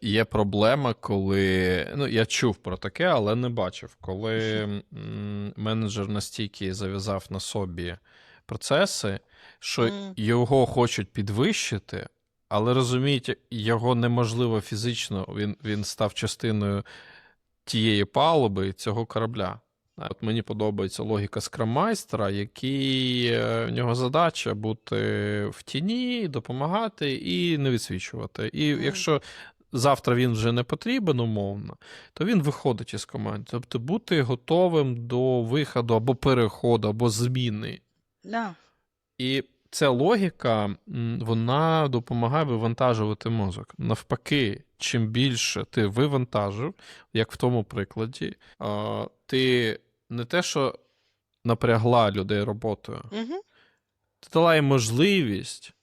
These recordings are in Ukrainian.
Є проблема, коли. Ну, я чув про таке, але не бачив. Коли менеджер настільки зав'язав на собі процеси, що його хочуть підвищити, але розумієте, його неможливо фізично, він, він став частиною тієї палуби цього корабля. От мені подобається логіка скраммайстера, який е, в нього задача бути в тіні, допомагати і не відсвічувати. І якщо завтра він вже не потрібен, умовно, то він виходить із команди. Тобто бути готовим до виходу або переходу, або зміни. Да. І ця логіка, вона допомагає вивантажувати мозок. Навпаки, чим більше ти вивантажив, як в тому прикладі, ти не те, що напрягла людей роботою, Угу. ти дала їм можливість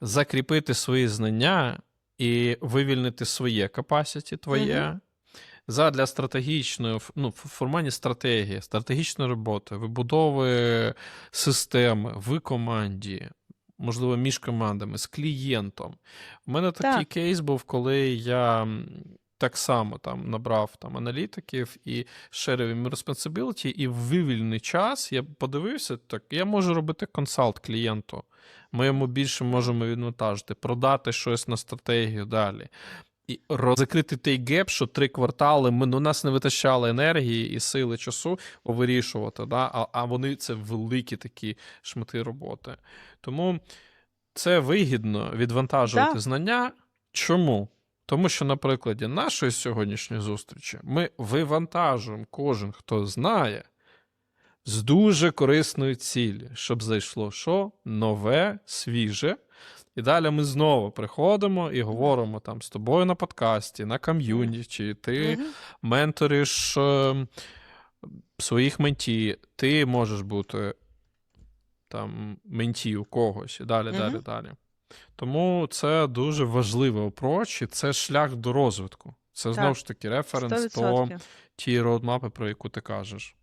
закріпити свої знання і вивільнити своє капасіті твоє. Задля стратегічної ну, в форматі стратегії, стратегічної роботи, вибудови системи в команді, можливо, між командами, з клієнтом. У мене такий Так. кейс був, коли я так само там набрав там аналітиків і шерив їм responsibility, і в вивільний час я подивився, так я можу робити консалт клієнту. Ми йому більше можемо відвантажити, продати щось на стратегію далі. І роз- закрити той геп, що три квартали ми ну, нас не витащали енергії і сили часу вирішувати. Да? А, а вони це великі такі шмати роботи. Тому це вигідно відвантажувати Да. знання. Чому? Тому що на прикладі нашої сьогоднішньої зустрічі ми вивантажуємо кожен, хто знає, з дуже корисної цілі, щоб зайшло що? Нове, свіже. І далі ми знову приходимо і говоримо там з тобою на подкасті, на ком'юніті, ти менториш е, своїх менті, ти можеш бути там менті у когось і далі, далі, далі. Тому це дуже важливий опроч, і це шлях до розвитку. Це знову ж таки референс 100%. тієї роудмапи, про яку ти кажеш.